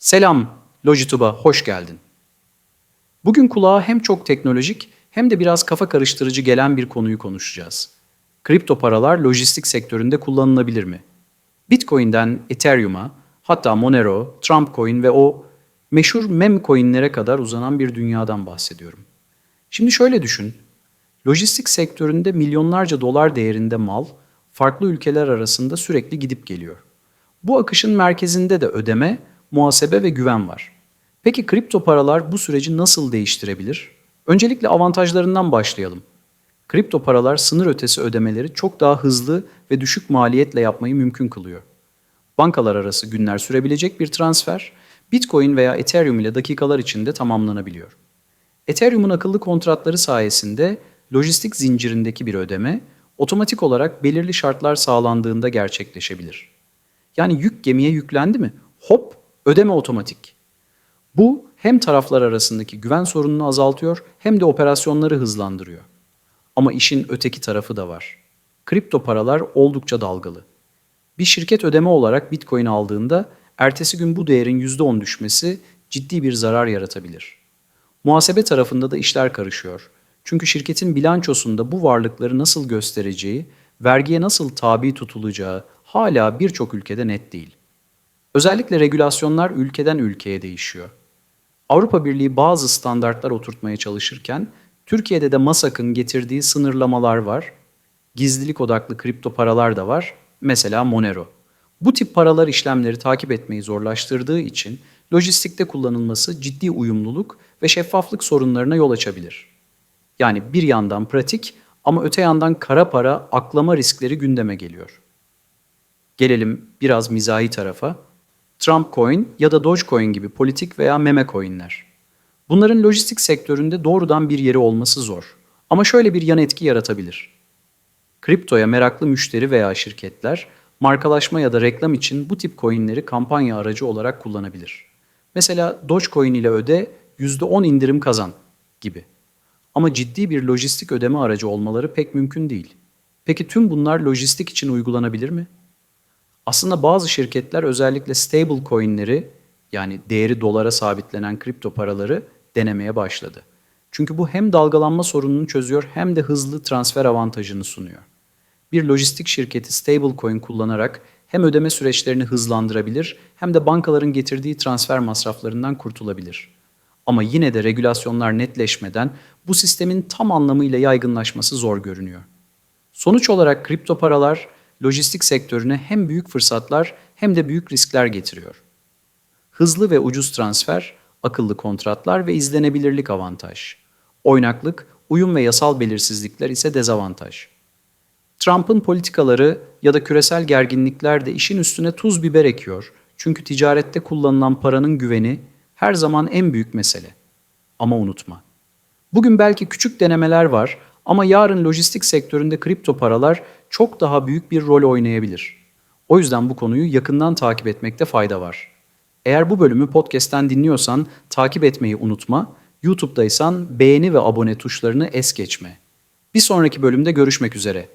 Selam, Logitub'a hoş geldin. Bugün kulağa hem çok teknolojik hem de biraz kafa karıştırıcı gelen bir konuyu konuşacağız. Kripto paralar lojistik sektöründe kullanılabilir mi? Bitcoin'den Ethereum'a, hatta Monero, Trump Coin ve o meşhur meme coin'lere kadar uzanan bir dünyadan bahsediyorum. Şimdi şöyle düşün. Lojistik sektöründe milyonlarca dolar değerinde mal farklı ülkeler arasında sürekli gidip geliyor. Bu akışın merkezinde de ödeme, muhasebe ve güven var. Peki kripto paralar bu süreci nasıl değiştirebilir? Öncelikle avantajlarından başlayalım. Kripto paralar sınır ötesi ödemeleri çok daha hızlı ve düşük maliyetle yapmayı mümkün kılıyor. Bankalar arası günler sürebilecek bir transfer, Bitcoin veya Ethereum ile dakikalar içinde tamamlanabiliyor. Ethereum'un akıllı kontratları sayesinde lojistik zincirindeki bir ödeme otomatik olarak belirli şartlar sağlandığında gerçekleşebilir. Yani yük gemiye yüklendi mi? Hop, ödeme otomatik. Bu hem taraflar arasındaki güven sorununu azaltıyor hem de operasyonları hızlandırıyor. Ama işin öteki tarafı da var. Kripto paralar oldukça dalgalı. Bir şirket ödeme olarak Bitcoin aldığında ertesi gün bu değerin %10 düşmesi ciddi bir zarar yaratabilir. Muhasebe tarafında da işler karışıyor. Çünkü şirketin bilançosunda bu varlıkları nasıl göstereceği, vergiye nasıl tabi tutulacağı hala birçok ülkede net değil. Özellikle regülasyonlar ülkeden ülkeye değişiyor. Avrupa Birliği bazı standartlar oturtmaya çalışırken Türkiye'de de MASAK'ın getirdiği sınırlamalar var. Gizlilik odaklı kripto paralar da var. Mesela Monero. Bu tip paralar işlemleri takip etmeyi zorlaştırdığı için lojistikte kullanılması ciddi uyumluluk ve şeffaflık sorunlarına yol açabilir. Yani bir yandan pratik ama öte yandan kara para aklama riskleri gündeme geliyor. Gelelim biraz mizahi tarafa. Trump Coin ya da Dogecoin gibi politik veya meme coinler. Bunların lojistik sektöründe doğrudan bir yeri olması zor. Ama şöyle bir yan etki yaratabilir. Kriptoya meraklı müşteri veya şirketler markalaşma ya da reklam için bu tip coinleri kampanya aracı olarak kullanabilir. Mesela Dogecoin ile öde %10 indirim kazan gibi. Ama ciddi bir lojistik ödeme aracı olmaları pek mümkün değil. Peki tüm bunlar lojistik için uygulanabilir mi? Aslında bazı şirketler özellikle stable coinleri yani değeri dolara sabitlenen kripto paraları denemeye başladı. Çünkü bu hem dalgalanma sorununu çözüyor hem de hızlı transfer avantajını sunuyor. Bir lojistik şirketi stablecoin kullanarak hem ödeme süreçlerini hızlandırabilir hem de bankaların getirdiği transfer masraflarından kurtulabilir. Ama yine de regülasyonlar netleşmeden bu sistemin tam anlamıyla yaygınlaşması zor görünüyor. Sonuç olarak kripto paralar lojistik sektörüne hem büyük fırsatlar hem de büyük riskler getiriyor. Hızlı ve ucuz transfer, akıllı kontratlar ve izlenebilirlik avantaj. Oynaklık, uyum ve yasal belirsizlikler ise dezavantaj. Trump'ın politikaları ya da küresel gerginlikler de işin üstüne tuz biber ekiyor. Çünkü ticarette kullanılan paranın güveni her zaman en büyük mesele. Ama unutma. Bugün belki küçük denemeler var ama yarın lojistik sektöründe kripto paralar çok daha büyük bir rol oynayabilir. O yüzden bu konuyu yakından takip etmekte fayda var. Eğer bu bölümü podcast'ten dinliyorsan takip etmeyi unutma. YouTube'daysan beğeni ve abone tuşlarını es geçme. Bir sonraki bölümde görüşmek üzere.